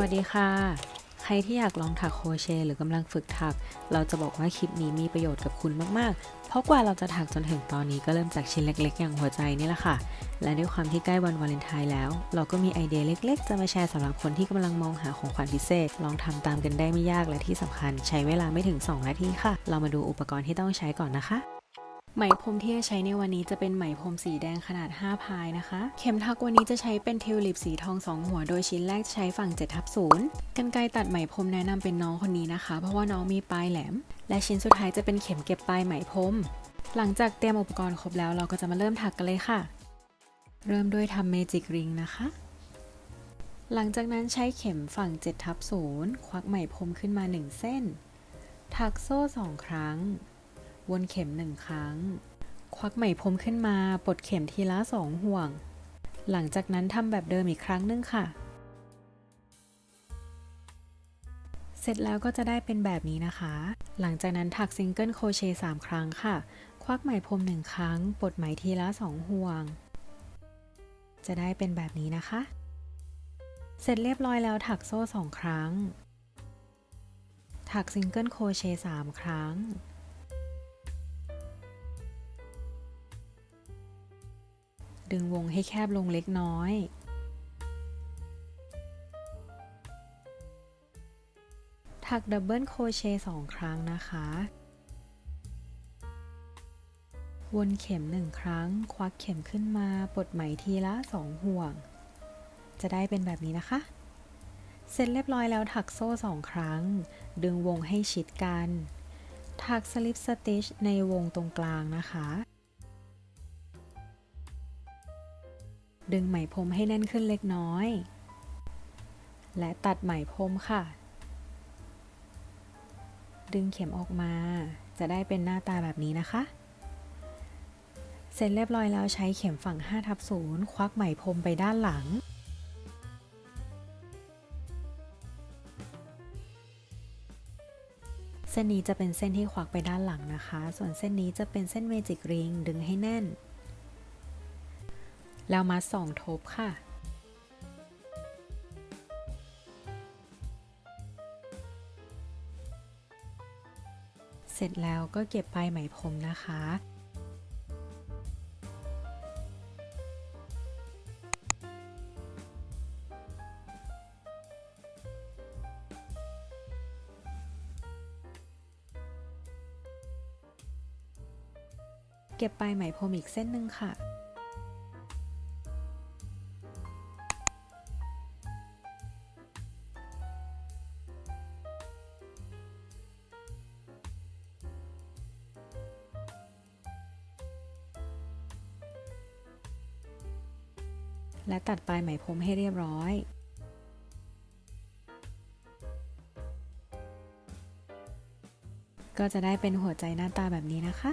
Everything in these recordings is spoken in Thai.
วัสดีค่ะ ใครที่อยากลองถักโครเชต์หรือกำลังฝึกถัก เราจะบอกว่าคลิปนี้มีประโยชน์กับคุณมาก ๆ เพราะกว่าเราจะถักจนถึงตอนนี้ก็เริ่มจากชิ้นเล็ก ๆ อย่างหัวใจนี่แหละค่ะ และด้วยความที่ใกล้วันวาเลนไทน์แล้ว เราก็มีไอเดียเล็ก ๆ จะมาแชร์สำหรับคนที่กำลังมองหาของขวัญพิเศษ ลองทำตามกันได้ไม่ยากและที่สำคัญ ใช้เวลาไม่ถึง 2 นาทีค่ะ เรามาดูอุปกรณ์ที่ต้องใช้ก่อนนะคะ ไหมพรมที่จะใช้ในวันนี้จะเป็นไหมพรมสีแดงขนาด 5 พายนะคะ เข็มทักวันนี้จะใช้เป็นทิวลิปสีทอง 2 หัว โดยชิ้นแรกใช้ฝั่ง7ทับ0กันไกตัดไหมพรมแนะนำเป็นน้องคนนี้นะคะ เพราะว่าน้องมีปลายแหลม และชิ้นสุดท้ายจะเป็นเข็มเก็บปลายไหมพรม หลังจากเตรียมอุปกรณ์ครบแล้วเราก็จะมาเริ่มถักกันเลยค่ะ เริ่มด้วยทำเมจิกริงนะคะ หลังจากนั้นใช้เข็มฝั่ง7ทับ0ควักไหมพรมขึ้นมา 1 เส้น ถักโซ่ 2 ครั้ง วนเข็ม1ครั้ง ควักไหมพรมขึ้นมาปลดเข็มทีละ2ห่วง หลังจากนั้นทำแบบเดิมอีกครั้งหนึงค่ะ เสร็จแล้วก็จะได้เป็นแบบนี้นะคะ หลังจากนั้นถักซิงเกิลโครเชต์3ครั้งค่ะ ควักไหมพรม1ครั้งปลดไหมทีละ2ห่วง จะได้เป็นแบบนี้นะคะ เสร็จเรียบร้อยแล้วถักโซ่2ครั้ง ถักซิงเกิลโครเชต์3ครั้ง ดึงวงให้แคบลงเล็กน้อย ถักดับเบิลโครเชต์2ครั้งนะคะ วนเข็ม1ครั้ง ควักเข็มขึ้นมาปลดไหมทีละ2ห่วง จะได้เป็นแบบนี้นะคะ เสร็จเรียบร้อยแล้วถักโซ่2ครั้ง ดึงวงให้ชิดกัน ถักสลิปสติชในวงตรงกลางนะคะ ดึงไหมพรมให้แน่นขึ้นเล็กน้อย และตัดไหมพรมค่ะ ดึงเข็มออกมา จะได้เป็นหน้าตาแบบนี้นะคะ เสร็จเรียบร้อยแล้วใช้เข็มฝั่ง5ทับ0ควักไหมพรมไปด้านหลังเส้นนี้จะเป็นเส้นที่ควักไปด้านหลังนะคะ ส่วนเส้นนี้จะเป็นเส้นเมจิกริงดึงให้แน่น แล้วมัดสองทบค่ะเสร็จแล้วก็เก็บปลายไหมพรมนะคะ เก็บปลายไหมพรมอีกเส้นหนึ่งค่ะ และตัดปลายไหมพรมให้เรียบร้อยก็จะได้เป็นหัวใจหน้าตาแบบนี้นะคะ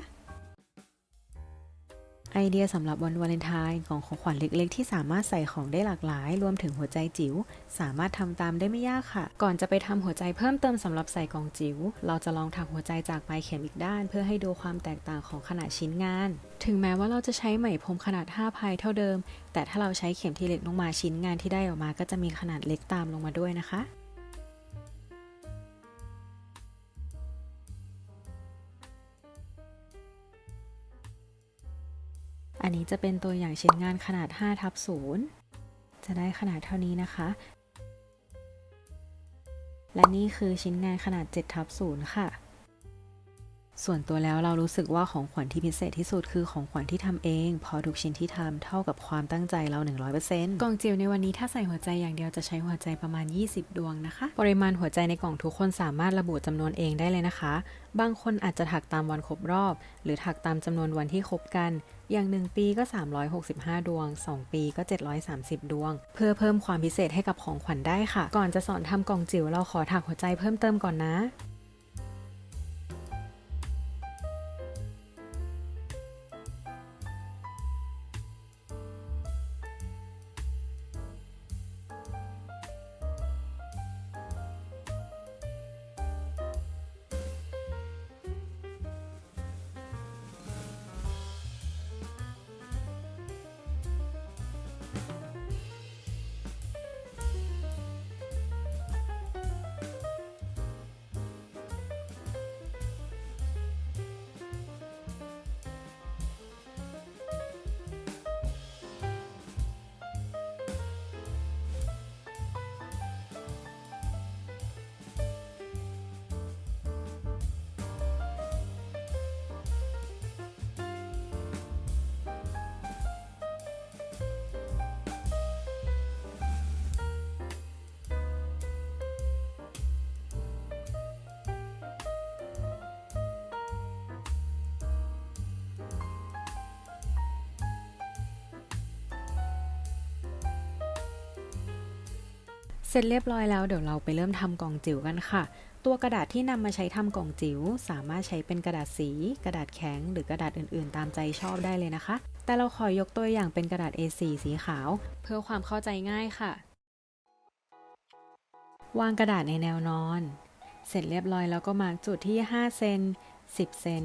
ไอเดียสำหรับวันวาเลนไทน์ของของขวัญเล็กๆ ที่สามารถใส่ของได้หลากหลาย รวมถึงหัวใจจิ๋วสามารถทำตามได้ไม่ยากค่ะ ก่อนจะไปทำหัวใจเพิ่มเติมสำหรับใส่กล่องจิ๋วเราจะลองถักหัวใจจากปลายเข็มอีกด้าน เพื่อให้ดูความแตกต่างของขนาดชิ้นงาน ถึงแม้ว่าเราจะใช้ไหมพรมขนาด 5พายเท่าเดิม แต่ถ้าเราใช้เข็มที่เล็กลงมาชิ้นงานที่ได้ออกมา ก็จะมีขนาดเล็กตามลงมาด้วยนะคะ อันนี้จะเป็นตัวอย่างชิ้นงานขนาด5ทับ0จะได้ขนาดเท่านี้นะคะ และนี่คือชิ้นงานขนาด7ทับ0ค่ะ ส่วนตัวแล้วเรารู้สึกว่าของขวัญที่พิเศษที่สุดคือของขวัญที่ทำเองเพราะทุกชิ้นที่ทำเท่ากับความตั้งใจเรา 100%กล่องจิ๋วในวันนี้ถ้าใส่หัวใจอย่างเดียวจะใช้หัวใจประมาณ 20 ดวงนะคะ ปริมาณหัวใจในกล่องทุกคนสามารถระบุจำนวนเองได้เลยนะคะ บางคนอาจจะถักตามวันครบรอบ หรือถักตามจำนวนวันที่ครบกัน อย่าง 1 ปีก็ 365 ดวง 2 ปีก็ 730 ดวง เพื่อเพิ่มความพิเศษให้กับของขวัญได้ค่ะ ก่อนจะสอนทำกล่องจิ๋วเราขอถักหัวใจเพิ่มเติมก่อนนะ สร็จเรียบร้อยแล้วเดี๋ยวเราไปเริ่มทำกล่องจิ๋วกันค่ะ ตัวกระดาษที่นำมาใช้ทำกล่องจิ๋วสามารถใช้เป็นกระดาษสี กระดาษแข็ง หรือกระดาษอื่นๆ ตามใจชอบได้เลยนะคะ แต่เราขอยกตัวอย่างเป็นกระดาษ A4 สีขาว เพื่อความเข้าใจง่ายค่ะ วางกระดาษในแนวนอน เสร็จเรียบร้อยแล้วก็มาร์กจุดที่ 5 เซน 10 เซน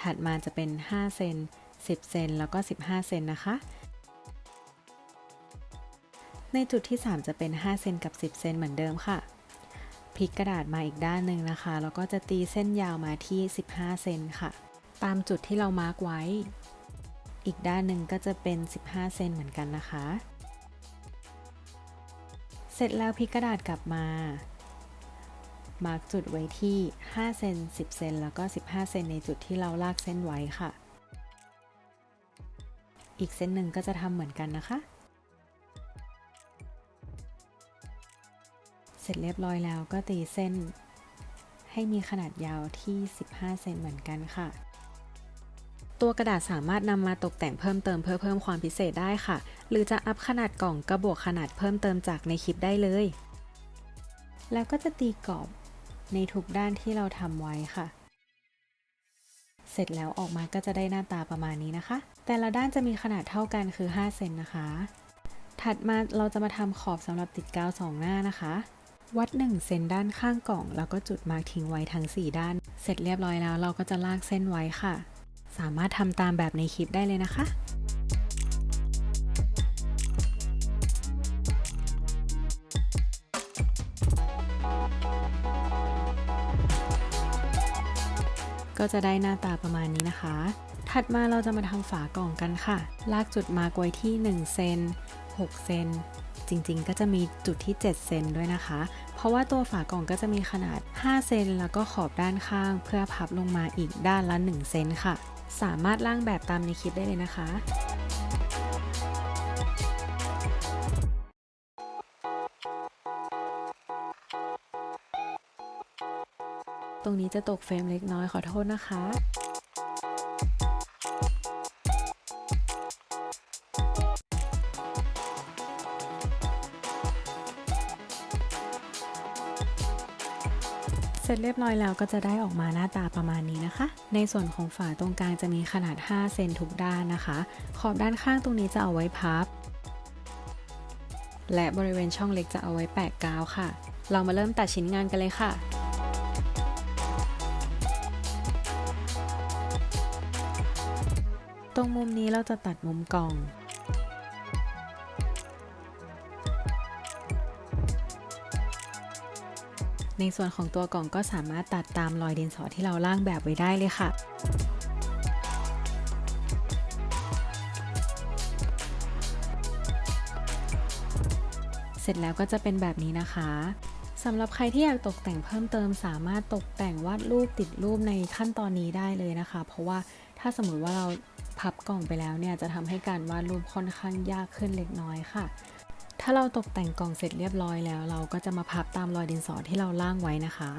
ถัดมาจะเป็น 5 เซน 10 เซน แล้วก็ 15 เซนนะคะ ในจุดที่ 3 จะเป็น 5 เซนกับ 10 เซนเหมือนเดิมค่ะ พลิกกระดาษมาอีกด้านหนึ่งนะคะ แล้วก็จะตีเส้นยาวมาที่ 15 เซนค่ะ ตามจุดที่เรามาร์กไว้ อีกด้านหนึ่งก็จะเป็น 15 เซนเหมือนกันนะคะ เสร็จแล้วพลิกกระดาษกลับมา มาร์กจุดไว้ที่ 5 เซน 10 เซน แล้วก็ 15 เซนในจุดที่เราลากเส้นไว้ค่ะ อีกเส้นหนึ่งก็จะทำเหมือนกันนะคะ ร็จเรียบร้อยแล้วก็ตีเส้น ให้มีขนาดยาวที่ 15 เซนเหมือนกันค่ะ ตัวกระดาษสามารถนำมาตกแต่งเพิ่มเติมเพื่อเพิ่มความพิเศษได้ค่ะ หรือจะอัพขนาดกล่องก็บวกขนาดเพิ่มเติมจากในคลิปได้เลย แล้วก็จะตีกรอบในทุกด้านที่เราทำไว้ค่ะ เสร็จแล้วออกมาก็จะได้หน้าตาประมาณนี้นะคะ แต่ละด้านจะมีขนาดเท่ากันคือ 5 เซนนะคะ ถัดมาเราจะมาทำขอบสำหรับติดกาวสองหน้านะคะ วัด 1 เซนด้านข้างกล่อง แล้วก็จุดมาร์กทิ้งไว้ทั้ง 4 ด้าน เสร็จเรียบร้อยแล้วเราก็จะลากเส้นไว้ค่ะ สามารถทำตามแบบในคลิปได้เลยนะคะก็จะได้หน้าตาประมาณนี้นะคะ ถัดมาเราจะมาทำฝากล่องกันค่ะ ลากจุดมาร์กไว้ที่ 1 เซน 6 เซน จริงๆ ก็จะมีจุดที่ 7 เซนด้วยนะคะ เพราะว่าตัวฝากล่องก็จะมีขนาด 5 เซนแล้วก็ขอบด้านข้าง เพื่อพับลงมาอีกด้านละ 1 เซนค่ะ สามารถร่างแบบตามในคลิปได้เลยนะคะตรงนี้จะตกเฟรมเล็กน้อยขอโทษนะคะ เสร็จเรียบร้อยแล้วก็จะได้ออกมาหน้าตาประมาณนี้นะคะ ในส่วนของฝาตรงกลางจะมีขนาด 5 เซนทุกด้านนะคะ ขอบด้านข้างตรงนี้จะเอาไว้พับ และบริเวณช่องเล็กจะเอาไว้แปะกาวค่ะ เรามาเริ่มตัดชิ้นงานกันเลยค่ะตรงมุมนี้เราจะตัดมุมกล่อง ในส่วนของตัวกล่องก็สามารถตัดตามรอยดินสอที่เราล่างแบบไว้ได้เลยค่ะเสร็จแล้วก็จะเป็นแบบนี้นะคะสำหรับใครที่อยากตกแต่งเพิ่มเติมสามารถตกแต่งวาดรูปติดรูปในขั้นตอนนี้ได้เลยนะคะ เพราะว่าถ้าสมมติว่าเราพับกล่องไปแล้วเนี่ยจะทำให้การวาดรูปค่อนข้างยากขึ้นเล็กน้อยค่ะ ถ้าเราตกแต่งกล่องเสร็จเรียบร้อยแล้ว เราก็จะมาพับตามรอยดินสอที่เราล่างไว้นะคะ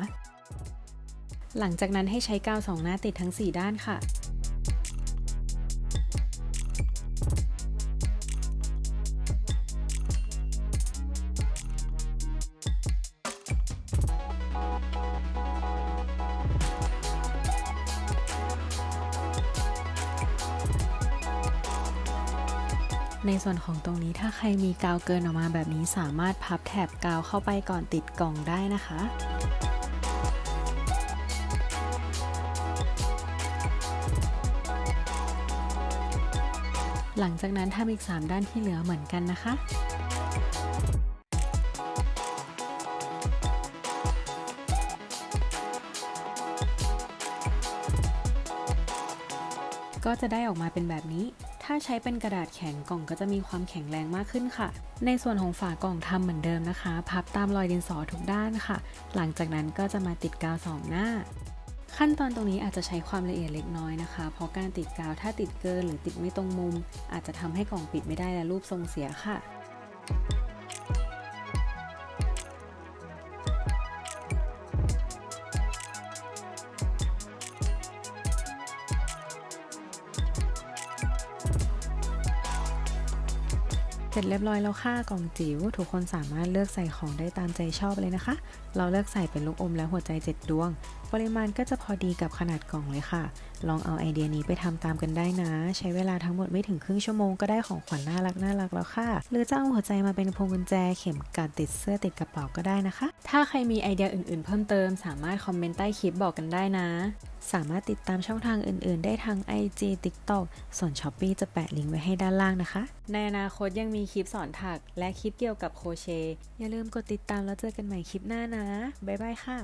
หลังจากนั้นให้ใช้กาวสองหน้าติดทั้ง 4 ด้านค่ะ ในส่วนของตรงนี้ถ้าใครมีกาวเกินออกมาแบบนี้สามารถพับแถบกาวเข้าไปก่อนติดกล่องได้นะคะหลังจากนั้นทำอีก 3 ด้านที่เหลือเหมือนกันนะคะ ก็จะได้ออกมาเป็นแบบนี้ ถ้าใช้เป็นกระดาษแข็งกล่องก็จะมีความแข็งแรงมากขึ้นค่ะ ในส่วนของฝากล่องทำเหมือนเดิมนะคะ พับตามรอยดินสอทุกด้านค่ะ หลังจากนั้นก็จะมาติดกาวสองหน้า ขั้นตอนตรงนี้อาจจะใช้ความละเอียดเล็กน้อยนะคะ เพราะการติดกาวถ้าติดเกินหรือติดไม่ตรงมุม อาจจะทำให้กล่องปิดไม่ได้และรูปทรงเสียค่ะ ร็จเรียบร้อยแล้วค่ะกล่องจิ๋วทุกคนสามารถเลือกใส่ของได้ตามใจชอบเลยนะคะ เราเลือกใส่เป็นลูกอมและหัวใจ 7 ดวง ปริมาณก็จะพอดีกับขนาดกล่องเลยค่ะ ลองเอาไอเดียนี้ไปทำตามกันได้นะ ใช้เวลาทั้งหมดไม่ถึงครึ่งชั่วโมงก็ได้ของขวัญน่ารักน่ารักแล้วค่ะ หรือจะเอาหัวใจมาเป็นพวงกุญแจเข็มกลัดติดเสื้อติดกระเป๋าก็ได้นะคะ ถ้าใครมีไอเดียอื่นๆ เพิ่มเติมสามารถคอมเมนต์ใต้คลิปบอกกันได้นะ สามารถติดตามช่องทางอื่น ๆ ได้ทาง IG TikTok ส่วน s h อ p e e จะแปะลิงก์ไว้ให้ด้านล่างนะคะ ในอนาคตยังมีคลิปสอนถักและคลิปเกี่ยวกับโคเชต์อย่าลืมกดติดตามแล้วเจอกันใหม่คลิปหน้านะ บ๊ายบายค่ะ